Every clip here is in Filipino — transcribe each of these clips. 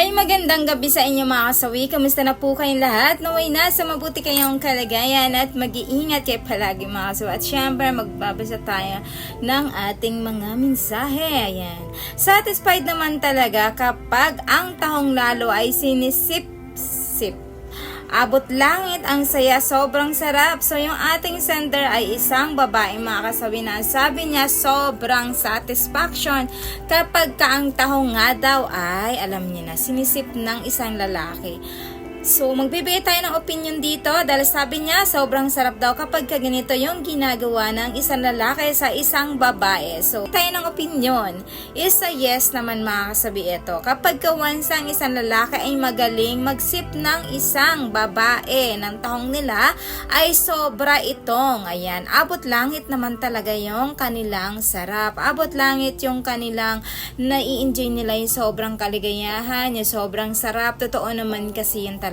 Hay magandang gabi sa inyo mga kasawi. Kamusta na po kayong lahat? Naway na sa mabuti kayong kalagayan at mag-iingat kayo palagi mga kasawi. At syempre magbabasa tayo ng ating mga mensahe. Ayan. Satisfied naman talaga kapag ang tahong lalo ay sinisip-sip. Abot langit ang saya, sobrang sarap. So yung ating sender ay isang babae mga kasabi na sabi niya sobrang satisfaction kapag ka ang tahong nga daw ay alam niya na sinisip ng isang lalaki. So, magbibigay tayo ng opinion dito dahil sabi niya sobrang sarap daw kapag ka ganito yung ginagawa ng isang lalaki sa isang babae. So, tayo ng opinion is a yes naman mga kasabi ito. Kapag ka ang isang lalaki ay magaling magsip ng isang babae ng tahong nila ay sobra itong, ayan, abot langit naman talaga yung kanilang sarap. Abot langit yung kanilang nai-enjoy nila yung sobrang kaligayahan, yung sobrang sarap. Totoo naman kasi yun talaga.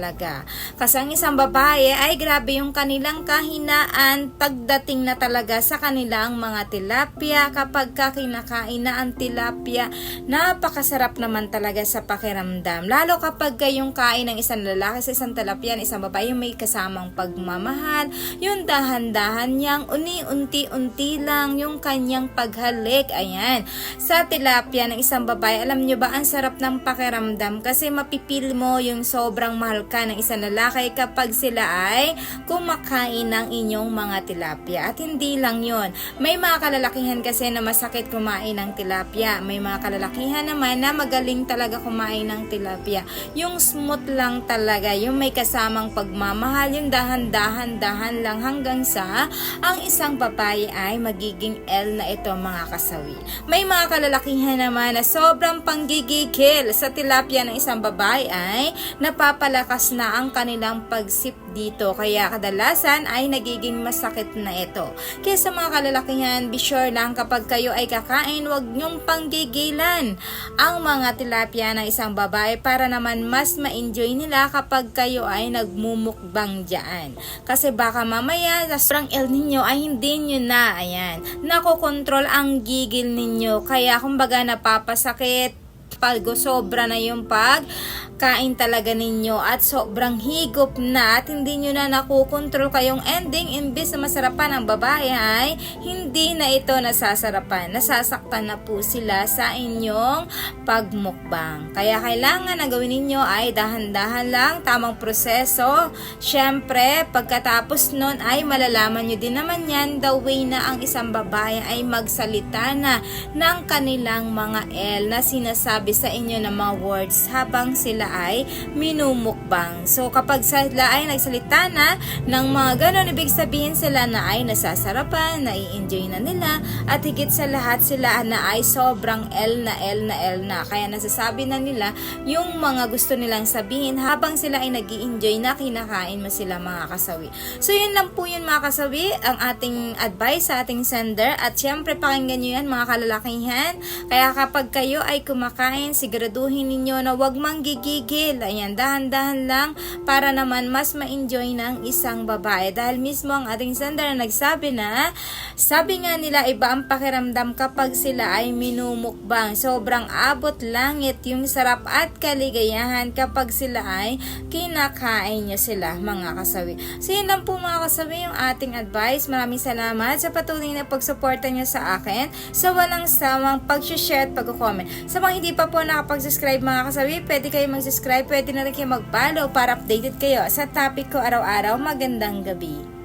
Kasi ang isang babae ay grabe yung kanilang kahinaan pagdating na talaga sa kanilang mga tilapia. Kapag ka kinakain na ang tilapia, napakasarap naman talaga sa pakiramdam. Lalo kapag yung kain ng isang lalaki sa isang tilapia, ng isang babae yung may kasamang pagmamahal, yung dahan-dahan niyang uni-unti-unti lang yung kanyang paghalik. Ayan. Sa tilapia ng isang babae, alam nyo ba, ang sarap ng pakiramdam kasi mapipil mo yung sobrang mahal ka ng isang lalaki kapag sila ay kumakain ng inyong mga tilapia. At hindi lang yon May mga kalalakihan kasi na masakit kumain ng tilapia. May mga kalalakihan naman na magaling talaga kumain ng tilapia. Yung smooth lang talaga, yung may kasamang pagmamahal, yung dahan-dahan-dahan lang hanggang sa ang isang babae ay magiging L na ito mga kasawi. May mga kalalakihan naman na sobrang panggigigil sa tilapia ng isang babae ay napapalakas na ang kanilang pagsip dito. Kaya kadalasan ay nagiging masakit na ito. Kaya sa mga kalalakihan, be sure lang kapag kayo ay kakain, huwag niyong panggigilan ang mga tilapia ng isang babae para naman mas ma-enjoy nila kapag kayo ay nagmumukbang dyan. Kasi baka mamaya, sa sobrang ill ninyo ay hindi nyo na, ayan, nakokontrol ang gigil ninyo. Kaya kumbaga napapasakit, pag sobra na yung pag kain talaga ninyo at sobrang higop na at hindi nyo na nakukontrol kayong ending imbis na masarapan ang babae ay hindi na ito nasasarapan. Nasasaktan na po sila sa inyong pagmukbang. Kaya kailangan na gawin ninyo ay dahan-dahan lang, tamang proseso. Siyempre, pagkatapos nun ay malalaman nyo din naman yan the way na ang isang babae ay magsalita na ng kanilang mga L na sinasabi sa inyo ng mga words habang sila ay minumukbang. So kapag sila ay nagsalita na ng mga ganon, ibig sabihin sila na ay nasasarapan, nai-enjoy na nila, at higit sa lahat sila na ay sobrang L na L na L na. Kaya nasasabi na nila yung mga gusto nilang sabihin habang sila ay nag enjoy na kinakain mo sila mga kasawi. So yun lang po yun mga kasawi, ang ating advice sa ating sender. At syempre pakinggan nyo yan mga kalalakihan. Kaya kapag kayo ay kumakain, siguraduhin ninyo na wag manggigigil. Ayan, dahan-dahan lang para naman mas ma-enjoy ng isang babae. Dahil mismo ang ating sender na nagsabi na, sabi nga nila iba ang pakiramdam kapag sila ay minumukbang. Sobrang abot langit yung sarap at kaligayahan kapag sila ay kinakain nyo sila mga kasawi. So yun lang po mga kasawi yung ating advice. Maraming salamat sa patuloy na pagsuporta nyo sa akin sa walang samang pag-share at pag-comment. Sa mga hindi pa po nakapag-subscribe mga kasawi, pwede kayo mag-subscribe, pwede na rin kayo mag-follow para updated kayo sa topic ko araw-araw. Magandang gabi.